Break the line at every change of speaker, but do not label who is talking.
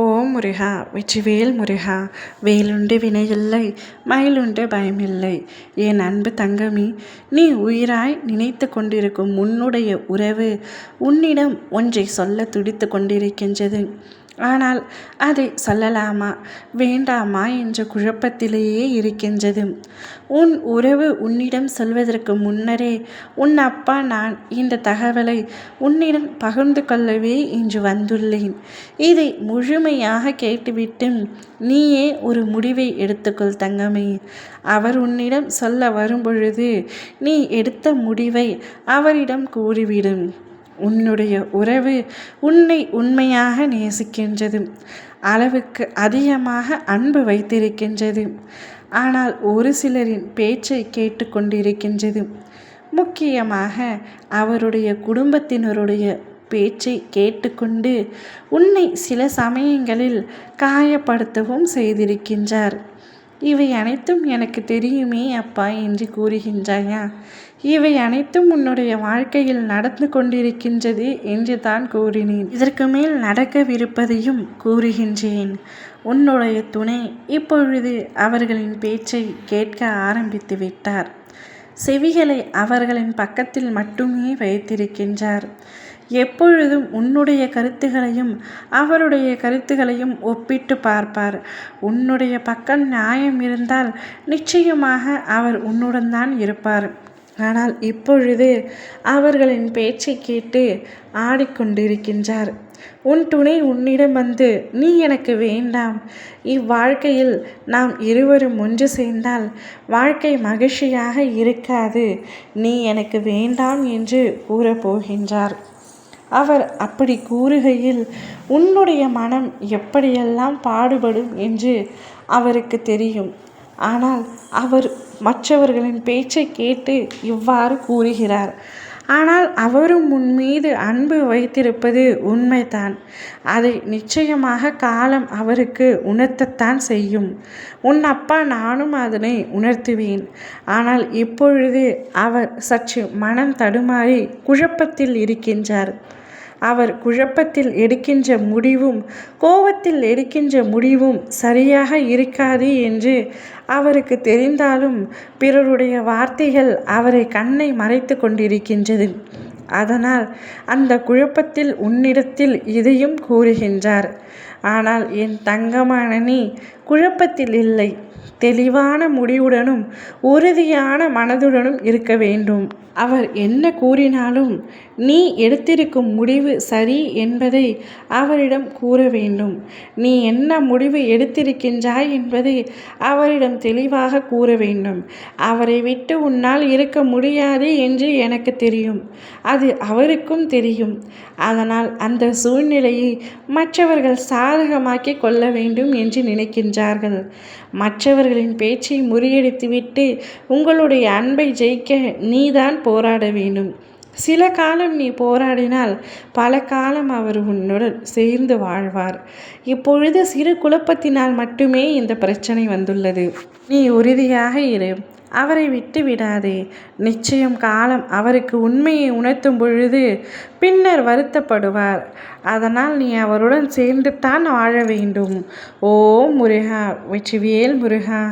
ஓம் முருகா வெற்றிவேல் முருகா வேலுண்டு வினையில்லை மயிலுண்டு பயமில்லை. என் அன்பு தங்கமி நீ உயிராய் நினைத்து கொண்டிருக்கும் உன்னுடைய உறவு உன்னிடம் ஒன்றை சொல்ல துடித்து கொண்டிருக்கின்றது. ஆனால் அதை சொல்லலாமா? வேண்டாமா என்ற குழப்பத்திலேயே இருக்கின்றது. உன் உறவு உன்னிடம் சொல்வதற்கு முன்னரே உன் அப்பா நான் இந்த தகவலை உன்னிடம் பகிர்ந்து கொள்ளவே இன்று வந்துள்ளேன். இதை முழுமையாக கேட்டுவிட்டு நீயே ஒரு முடிவை எடுத்துக்கொள் தங்கமே. அவர் உன்னிடம் சொல்ல வரும்பொழுது நீ எடுத்த முடிவை அவரிடம் கூறிவிடும் உன்னுடைய உறவு உன்னை உண்மையாக நேசிக்கின்றது. அளவுக்கு அதிகமாக அன்பு வைத்திருக்கின்றது. ஆனால் ஒரு சிலரின் பேச்சை கேட்டுக்கொண்டிருக்கின்றது முக்கியமாக அவருடைய குடும்பத்தினருடைய பேச்சை கேட்டுக்கொண்டு உன்னை சில சமயங்களில் காயப்படுத்தவும் செய்திருக்கின்றார். இவை அனைத்தும் எனக்கு தெரியுமே அப்பா என்று கூறுகின்றாயா? இவை அனைத்தும் உன்னுடைய வாழ்க்கையில் நடந்து கொண்டிருக்கின்றது என்று தான் கூறினேன். இதற்கு மேல் நடக்கவிருப்பதையும் கூறுகின்றேன். உன்னுடைய துணை இப்பொழுது அவர்களின் பேச்சை கேட்க ஆரம்பித்து விட்டார். செவிகளை அவர்களின் பக்கத்தில் மட்டுமே வைத்திருக்கின்றார். எப்பொழுதும் உன்னுடைய கருத்துகளையும் அவருடைய கருத்துகளையும் ஒப்பிட்டு பார்ப்பார். உன்னுடைய பக்கம் நியாயம் இருந்தால் நிச்சயமாக அவர் உன்னுடன் தான் இருப்பார். ஆனால் இப்பொழுது அவர்களின் பேச்சை கேட்டு ஆடிக்கொண்டிருக்கின்றார். உன் துணை உன்னிடம் வந்து நீ எனக்கு வேண்டாம். இவ்வாழ்க்கையில் நாம் இருவரும் ஒன்று சேர்ந்தால் வாழ்க்கை மகிழ்ச்சியாக இருக்காது. நீ எனக்கு வேண்டாம் என்று கூறப்போகின்றார். அவர் அப்படி கூறுகையில் உன்னுடைய மனம் எப்படியெல்லாம் பாடுபடும் என்று அவருக்கு தெரியும். ஆனால் அவர் மற்றவர்களின் பேச்சை கேட்டு இவ்வாறு கூறுகிறார். ஆனால் அவரும் உன் மீது அன்பு வைத்திருப்பது உண்மைதான். அதை நிச்சயமாக காலம் அவருக்கு உணர்த்தத்தான் செய்யும். உன் அப்பா நானும் அதனை உணர்த்துவேன். ஆனால் இப்பொழுது அவர் சற்று மனம் தடுமாறி குழப்பத்தில் இருக்கின்றார். அவர் குழப்பத்தில் எடுக்கின்ற முடிவும் கோபத்தில் எடுக்கின்ற முடிவும் சரியாக இருக்காது என்று அவருக்கு தெரிந்தாலும் பிறருடைய வார்த்தைகள் அவரை கண்ணை மறைத்து கொண்டிருக்கின்றது. அதனால் அந்த குழப்பத்தில் உன்னிடத்தில் இதையும் கூறுகின்றார். ஆனால் என் தங்கமான நீ குழப்பத்தில் இல்லை. தெளிவான முடிவுடனும் உறுதியான மனதுடனும் இருக்க வேண்டும். அவர் என்ன கூறினாலும் நீ எடுத்திருக்கும் முடிவு சரி என்பதை அவரிடம் கூற வேண்டும். நீ என்ன முடிவு எடுத்திருக்கின்றாய் என்பதை அவரிடம் தெளிவாக கூற வேண்டும். அவரை விட்டு உன்னால் இருக்க முடியாது என்று எனக்கு தெரியும். அது அவருக்கும் தெரியும். அதனால் அந்த சூழ்நிலையை மற்றவர்கள் சாதகமாக்கி கொள்ள வேண்டும் என்று நினைக்கின்றார்கள். மற்றவர்களின் பேச்சை முறியடித்துவிட்டு உங்களுடைய அன்பை ஜெயிக்க நீதான் போராட வேண்டும். சில காலம் நீ போராடினால் பல காலம் அவர் உன்னுடன் சேர்ந்து வாழ்வார். இப்பொழுது சிறு குழப்பத்தினால் மட்டுமே இந்த பிரச்சனை வந்துள்ளது. நீ உறுதியாக இரு. அவரை விட்டு விடாதே. நிச்சயம் காலம் அவருக்கு உண்மையை உணர்த்தும் பொழுது பின்னர் வருத்தப்படுவார். அதனால் நீ அவருடன் சேர்ந்து தான் வாழ வேண்டும். ஓ முருகா வெற்றிவேல் முருகா.